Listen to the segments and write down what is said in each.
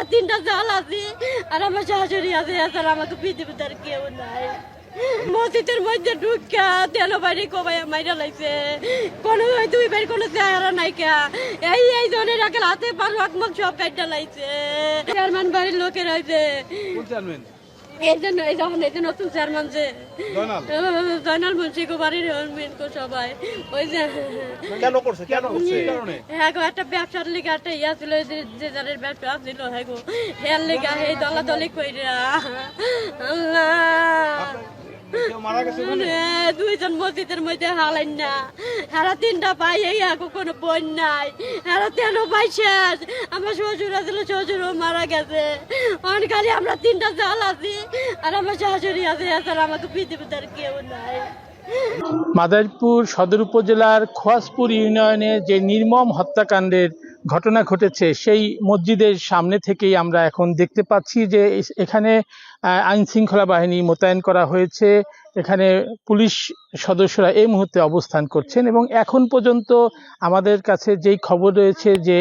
আমরা তিনটা জল আছি, আর আমার শাশুড়ি আছে আর আমাকে পৃথিবীতে কেউ নাই। মসজিদের মধ্যে ঢুকা তেল বাড়ি কবাই মাইরা লাইছে। কোনো দুই বাইর কোনো চেহারা নাই কে। এই এই জনের রাখে হাতে পার সব পেটটা লাইছে। চেয়ারম্যান বাড়ির লোকের হয়েছে এই জন্য এই যখন এই যে নতুন চেয়ারম্যান যে জয়নাল। জয়নাল মুন্সি কুমারীর মেন কো সবাই। ওই যে কেন করছে? কেন করছে হ্যাঁ গো একটা ব্যবসার লিগে একটা ইয়া ছিল যে যে যাদের ব্যবসা ছিল হ্যাঁ গো হেয়ার লিগে এই দলা দলি কইরা। আল্লাহ। কেউ মারা গেছে দুইজন মসজিদের মধ্যে হালাইন না। হারা তিনটা পাই এই কোনো বোন নাই। হারা তেন পাই শেষ। আমার শ্বশুর আছিল শ্বশুরও মারা গেছে। অন খালি আমরা তিনটা জাল আছি আর আমার শাশুড়ি আছে এছাড়া আমাকে পৃথিবীতে আর কেউ নাই। মাদারীপুর সদর উপজেলার খোয়াজপুর ইউনিয়নে যে নির্মম হত্যাকাণ্ডের ঘটনা ঘটেছে। সেই মসজিদের সামনে থেকেই আমরা এখন দেখতে পাচ্ছি যে এখানে আইন শৃঙ্খলা বাহিনী মোতায়েন করা হয়েছে। এখানে পুলিশ সদস্যরা এই মুহূর্তে অবস্থান করছেন এবং এখন পর্যন্ত আমাদের কাছে যেই খবর রয়েছে যে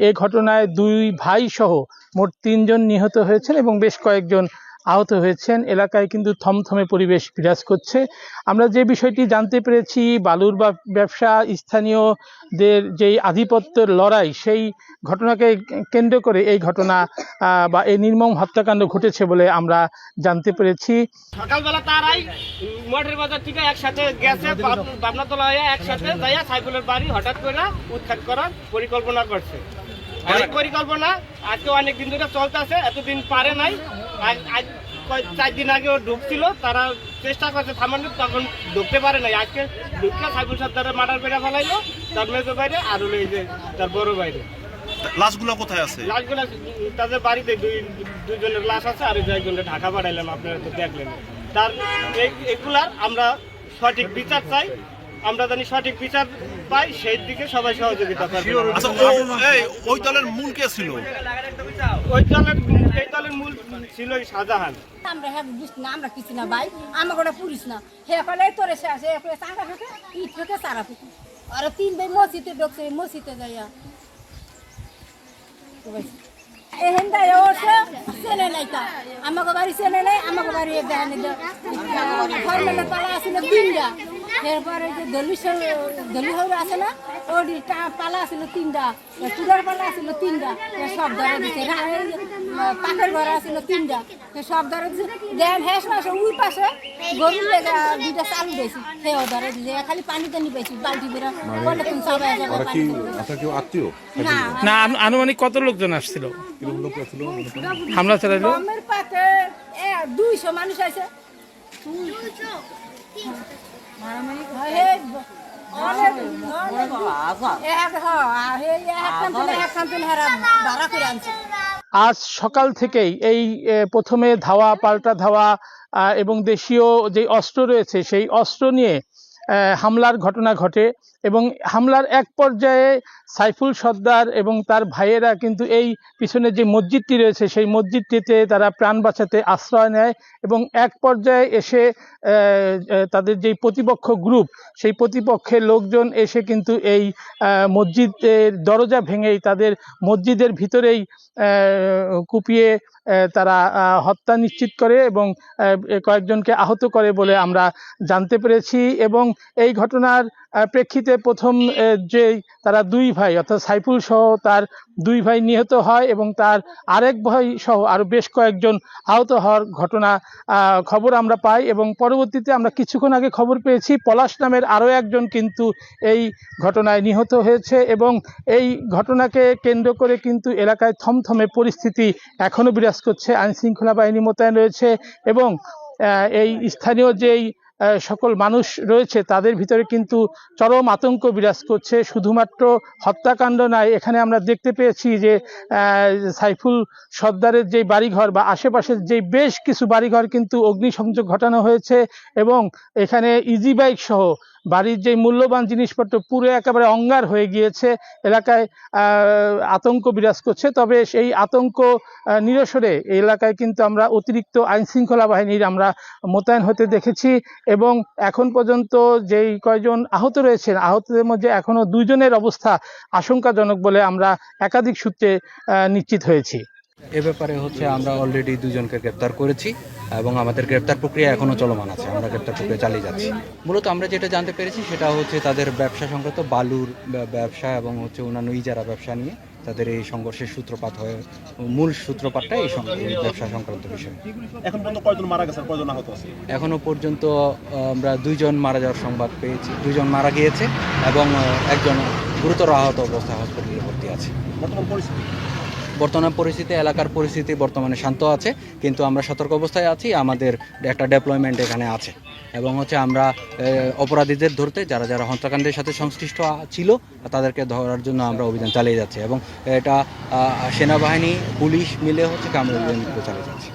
এ ঘটনায় দুই ভাই সহ মোট তিনজন নিহত হয়েছেন এবং বেশ কয়েকজন আহত হয়েছেন। এলাকায় কিন্তু থমথমে পরিবেশ বিরাজ করছে। আমরা যে বিষয়টি জানতে পেরেছি, বালুর বা ব্যবসা, স্থানীয়দের যেই আধিপত্যের লড়াই, সেই ঘটনাকে কেন্দ্র করে এই ঘটনা বা এই নির্মম হত্যাকাণ্ড ঘটেছে বলে আমরা জানতে পেরেছি। সকালবেলা তারাই মঠের বাজার থেকে একসাথে গেছে বাবনাতলা একসাথে যাইয়া সাইকেলের বাড়ি হঠাৎ করে উৎখাত করার পরিকল্পনা করছে। অনেক পরিকল্পনা, আজকে অনেক দিন ধরে চলতেছে, এতদিন পারে নাই। চার দিন আগে ও ঢুকছিল তারা চেষ্টা করছে থামানোর তখন ঢুকতে পারে নাই। আজকে ঢুকলে সাইকেল সত্তারে মার্ডার পেরে ফেলাইলো তার মেজো বাইরে আর হলো এই যে তার বড় বাইরে লাশগুলো কোথায় আছে? লাশগুলো তাদের বাড়িতে দুই দুইজনের লাশ আছে আর একজনের ঢাকা পাঠাইলাম আপনারা তো দেখলেন। তার এগুলার আমরা সঠিক বিচার চাই আমরা জানি সঠিক বিচার পাই সেই দিকে সবাই সহযোগিতা করবে। আচ্ছা ওই দলের মূল কে ছিল? ওই দলের এই দলের মূল ছিল শাহজাহান। আমরা হ্যাঁ বুঝ না, আমরা কিছু না ভাই। আমার গোটা পুলিশ না। হে কলে তোরে সে একলে চাঙ্গা ফেকে ইট ফেকে সারা ফেকে আর তিন ভাই মসজিদে ঢুকছে, মসজিদে যাইয়া। এহেন দাই ওঠে চেনে নাই তা। আমাকে বাড়ি চেনে নাই আমাকে বাড়ি দেখানি ফর্মেলের পালা আছিল তিনটা এরপরে যে দলি দলি হয়ে আছে না পালা তিনটা চুলার পালা আছিল তিনটা সব ধরে দিছে ঘর তিনটা সব ধরে দিছে। দেন হেস মাসে উই পাশে গরুর দুইটা চালু দিয়েছি সেও ধরে দিছে এ খালি বালতি বেরা বলে তুমি সবাই কেউ আত্মীয়? না না আনুমানিক কত লোকজন আসছিল? ছিল হামলা চালাইলো? দুইশো মানুষ আছে। আজ সকাল থেকেই এই প্রথমে ধাওয়া, পাল্টা ধাওয়া এবং দেশীয় যে অস্ত্র রয়েছে, সেই অস্ত্র নিয়ে হামলার ঘটনা ঘটে এবং হামলার এক পর্যায়ে সাইফুল সর্দার এবং তার ভাইয়েরা কিন্তু এই পিছনে যে মসজিদটি রয়েছে, সেই মসজিদটিতে তারা প্রাণ বাঁচাতে আশ্রয় নেয় এবং এক পর্যায়ে এসে তাদের যেই প্রতিপক্ষ গ্রুপ, সেই প্রতিপক্ষের লোকজন এসে কিন্তু এই মসজিদের দরজা ভেঙেই তাদের মসজিদের ভিতরেই কুপিয়ে তারা হত্যা নিশ্চিত করে এবং কয়েকজনকে আহত করে বলে আমরা জানতে পেরেছি এবং এই ঘটনার প্রেক্ষিতে প্রথম যে তারা দুই ভাই, অর্থাৎ সাইফুল সহ তার দুই ভাই নিহত হয় এবং তার আরেক ভাই সহ আরও বেশ কয়েকজন আহত হওয়ার ঘটনা খবর আমরা পাই এবং পরবর্তীতে আমরা কিছুক্ষণ আগে খবর পেয়েছি, পলাশ নামের আরও একজন কিন্তু এই ঘটনায় নিহত হয়েছে এবং এই ঘটনাকে কেন্দ্র করে কিন্তু এলাকায় থমথমে পরিস্থিতি এখনও বিরাজ করছে আইন শৃঙ্খলা বাহিনী মোতায়েন রয়েছে এবং এই স্থানীয় যেই সকল মানুষ রয়েছে, তাদের ভিতরে কিন্তু চরম আতঙ্ক বিরাজ করছে। শুধুমাত্র হত্যাকাণ্ড নয়, এখানে আমরা দেখতে পেয়েছি যে সাইফুল সর্দারের যে বাড়িঘর বা আশেপাশের যে বেশ কিছু বাড়িঘর কিন্তু অগ্নিসংযোগ ঘটানো হয়েছে এবং এখানে ইজি বাইক সহ বাড়ির যে মূল্যবান জিনিসপত্র পুরো একেবারে অঙ্গার হয়ে গিয়েছে, এলাকায় আতঙ্ক বিরাজ করছে। তবে সেই আতঙ্ক নিরসরে এই এলাকায় কিন্তু আমরা অতিরিক্ত আইন শৃঙ্খলা বাহিনীর আমরা মোতায়েন হতে দেখেছি এবং এখন পর্যন্ত যেই কয়জন আহত রয়েছেন, আহতদের মধ্যে এখনও দুইজনের অবস্থা আশঙ্কাজনক বলে আমরা একাধিক সূত্রে নিশ্চিত হয়েছি। এ ব্যাপারে হচ্ছে আমরা অলরেডি দুজনকে গ্রেপ্তার করেছি এবং আমাদের গ্রেপ্তার প্রক্রিয়া এখনও চলমান আছে। আমরা গ্রেপ্তার প্রক্রিয়া চালিয়ে যাচ্ছি। মূলত আমরা যেটা জানতে পেরেছি সেটা হচ্ছে তাদের ব্যবসা সংক্রান্ত বালুর ব্যবসা এবং হচ্ছে অন্যান্য ইজারা ব্যবসা নিয়ে তাদের এই সংঘর্ষের সূত্রপাত হয়ে। মূল সূত্রপাতটা এই ব্যবসা সংক্রান্ত বিষয়। এখন পর্যন্ত কয়জন মারা গেছে কয়জন আহত আছে? এখনও পর্যন্ত আমরা দুইজন মারা যাওয়ার সংবাদ পেয়েছি। দুইজন মারা গিয়েছে এবং একজন গুরুতর আহত অবস্থায় হসপিটালে ভর্তি আছে। বর্তমান পরিস্থিতি? বর্তমান পরিস্থিতি, এলাকার পরিস্থিতি বর্তমানে শান্ত আছে, কিন্তু আমরা সতর্ক অবস্থায় আছি, আমাদের একটা ডেপ্লয়মেন্ট এখানে আছে। এবং হচ্ছে আমরা অপরাধীদের ধরতে, যারা যারা হত্যাকাণ্ডের সাথে সংশ্লিষ্ট ছিল, তাদেরকে ধরার জন্য আমরা অভিযান চালিয়ে যাচ্ছি। এবং এটা সেনাবাহিনী, পুলিশ মিলে হচ্ছে কামরুল চালিয়ে যাচ্ছি।